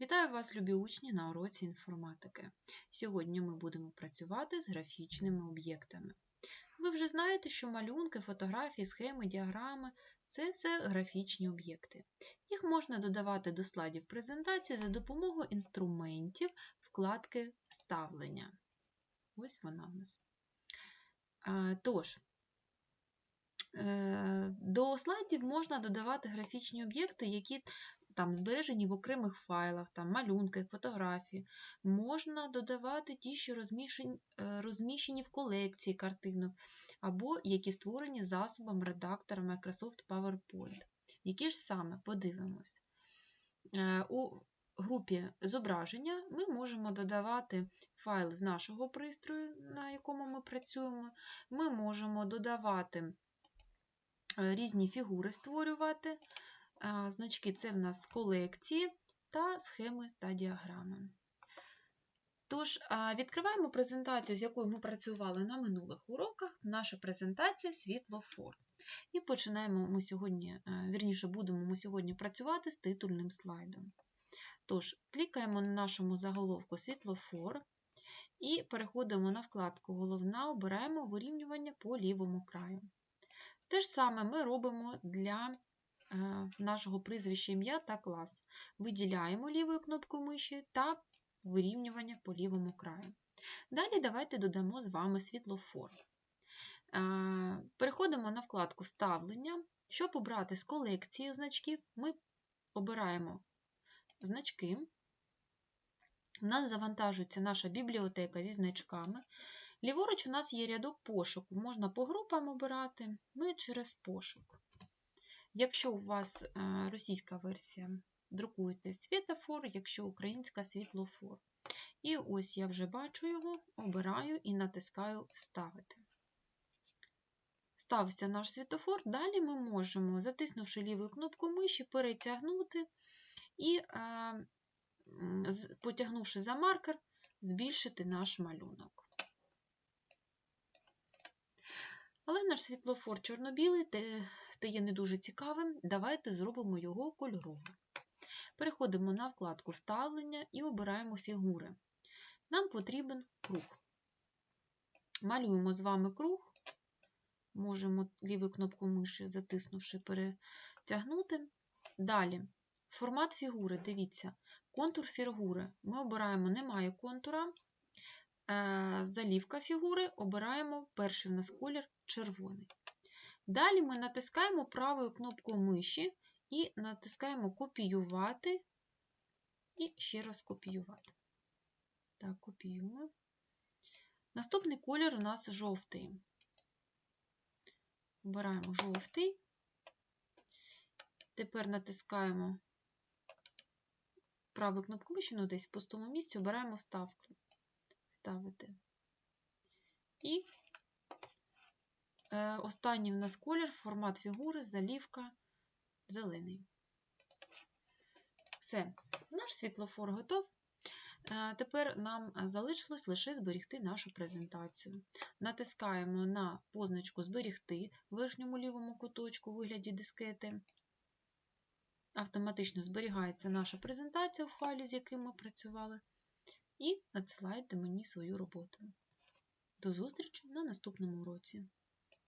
Вітаю вас, любі учні, на уроці інформатики. Сьогодні ми будемо працювати з графічними об'єктами. Ви вже знаєте, що малюнки, фотографії, схеми, діаграми це все графічні об'єкти. Їх можна додавати до слайдів презентації за допомогою інструментів вкладки Ставлення. Ось вона в нас. Тож, е, до слайдів можна додавати графічні об'єкти, які там збережені в окремих файлах, там малюнки, фотографії. Можна додавати ті, що розміщені, е, розміщені в колекції картинок, або які створені засобом редактора Microsoft PowerPoint. Які ж саме подивимось. Е, у групі зображення ми можемо додавати файл з нашого пристрою, на якому ми працюємо. Ми можемо додавати е, різні фігури створювати. Значки це в нас колекції та схеми та діаграми. Тож, відкриваємо презентацію, з якою ми працювали на минулих уроках. Наша презентація світлофор. І починаємо ми сьогодні, вірніше, будемо ми сьогодні працювати з титульним слайдом. Тож, клікаємо на нашому заголовку світлофор і переходимо на вкладку Головна, обираємо вирівнювання по лівому краю. Те ж саме ми робимо для нашого прізвища ім'я та клас. Виділяємо лівою кнопкою миші та вирівнювання по лівому краю. Далі давайте додамо з вами світлофор. Е, переходимо на вкладку Вставлення. Щоб обрати з колекції значків, ми обираємо значки. У нас завантажується наша бібліотека зі значками. Ліворуч у нас є рядок пошуку, можна по групам обирати, ми через пошук. Якщо у вас е, російська версія, друкуєте світофор, якщо українська світлофор. І ось я вже бачу його, обираю і натискаю Вставити. Стався наш світофор. Далі ми можемо, затиснувши ліву кнопку миші, перетягнути і, е, потягнувши за маркер, збільшити наш малюнок. Але наш світлофор чорно-білий стає не дуже цікавим, давайте зробимо його кольоровим. Переходимо на вкладку Ставлення і обираємо фігури. Нам потрібен круг. Малюємо з вами круг, можемо ліву кнопку миші, затиснувши, перетягнути. Далі, формат фігури, дивіться, контур фігури. Ми обираємо немає контура. Е, залівка фігури обираємо перший в нас колір червоний. Далі ми натискаємо правою кнопкою миші і натискаємо Копіювати і ще раз копіювати. Так, копіюємо. Наступний колір у нас жовтий. Обираємо жовтий. Тепер натискаємо праву кнопку миші, ну десь в пустому місці, обираємо вставку. Ставити. І останній в нас колір, формат фігури, залівка, зелений. Все, наш світлофор готов. Е, тепер нам залишилось лише зберігти нашу презентацію. Натискаємо на позначку Зберігти в верхньому лівому куточку у вигляді дискети. Автоматично зберігається наша презентація в файлі, з яким ми працювали, і надсилаєте мені свою роботу. До зустрічі на наступному уроці.